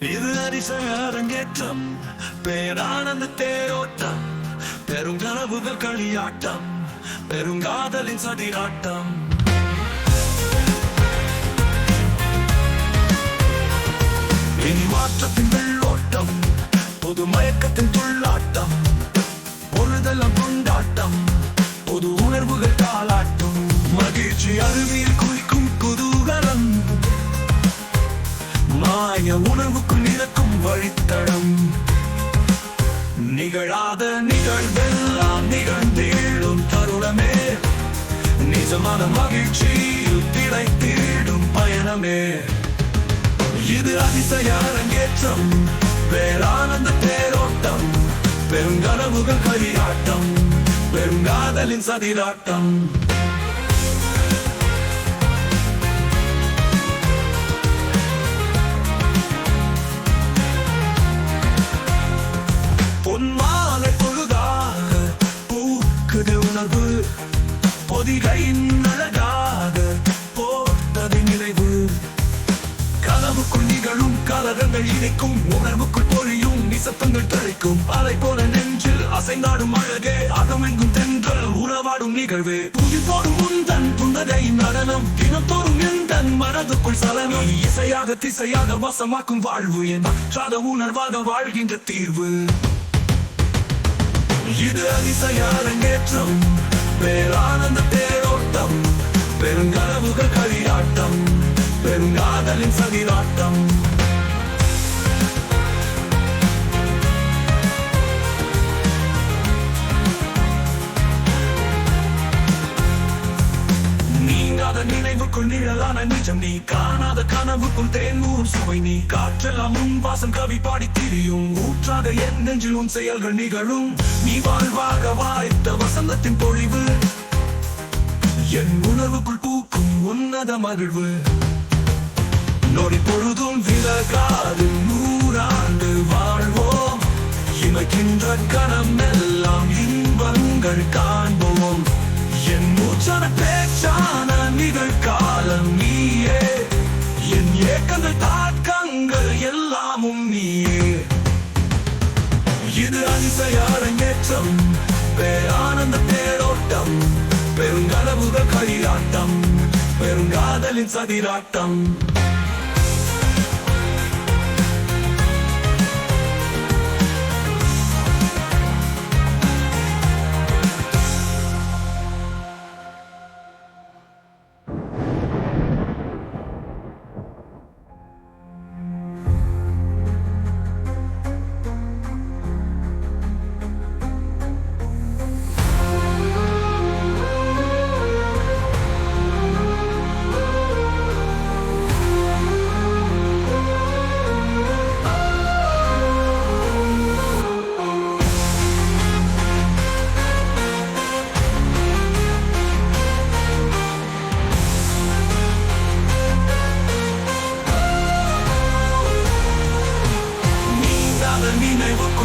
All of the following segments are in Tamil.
இது அதிசய அரங்கேற்றம் பேரானந்த தேரோட்டம் பெருங்கனவுகள் களியாட்டம் பெருங்காதலின் சதிராட்டம். இனி மாற்றத்தின் வெள்ளோட்டம் பொது மயக்கத்தின் துள்ளாட்டம் பொழுதெல்லாம் கொண்டாட்டம் பொது உணர்வுகள் தாளாட்டும். மகிழ்ச்சி அருவியில் குளிக்கும் குதூகலம் மாய உணர்வுக்குள் இருக்கும் வழித்தடம். நிகழாத நிகழ்வெல்லாம் நிகழ்ந்தேழும் தருணமே. நிஜமான மகிழ்ச்சியில் திளைத்திடும் பயணமே. இது அதிசய அரங்கேற்றம் பேரானந்த தேரோட்டம் பெருங்கனவுகள் கரியாட்டம் பெருங்காதலின் சதிராட்டம். பொதிகையின் அழகாக போட்டது நினைவு. கனவுக்குள் நிகழும் கலகங்கள் இணைக்கும் உணர்வுக்குள் பொழியும் நிசத்தங்கள் தழைக்கும் அலை போல நெஞ்சில் அசைந்தாடும் அழகே அகமெங்கும் தென்றல் உறவாடும் நிகழ்வு. புதி போடும் உந்தன் புன்னகை நடனம் தினத்தோறும் எந்தன் மனதுக்குள் சலனம். இசையாக திசையாக வசமாக்கும் வாழ்வு என் மற்றாத உணர்வாக வாழ்கின்ற தீர்வு. இது அதிசய அரங்கேற்றம். பேரானந்த தேரோட்டம். பெருங்கனவுகள் களியாட்டம். பெருங்காதலின் சதிராட்டம். நினைவுக்குள் நிழலான நிஜம் நீ காணாத கனவுக்குள் தேன் தேனூர் சுவை நீ. காற்றெல்லாம் உன் வாசம் கவி பாடி திரியும் ஊற்றாக என் நெஞ்சில் உன் செயல்கள் நிகழும். நீ வாழ்வாக வாய்த்த வசந்தத்தின் பொழிவு. என் உணர்வுக்குள் பூக்கும் உன்னத மகிழ்வு. நொடி பொழுதும் விலகாது நூறாண்டு வா அதிசய அரங்கேற்றம் பேரானந்த தேரோட்டம் பெருங்கனவுகள் களியாட்டம் பெருங்காதலின் சதிராட்டம்.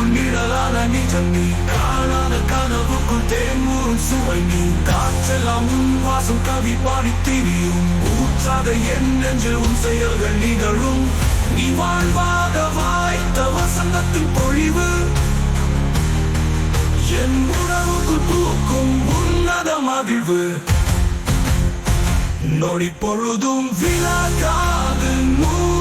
நினைவுக்குள் நிழலான நிஜம் நீ காணாத கனவுக்குள் தேன்மூறும் சுவை நீ. காற்றெல்லாம் உன் வாசம் கவி பாடி திரியும். ஊற்றாத என் நெஞ்சில் உன் செயல்கள் நிகழும். நீ வாழ்வாக வாய்த்த வசந்தத்தின் பொழிவு. என் உணவுக்கு தூக்கும் உன்னத மகிழ்வு. நொடி பொழுதும் விழாக்காது விலகா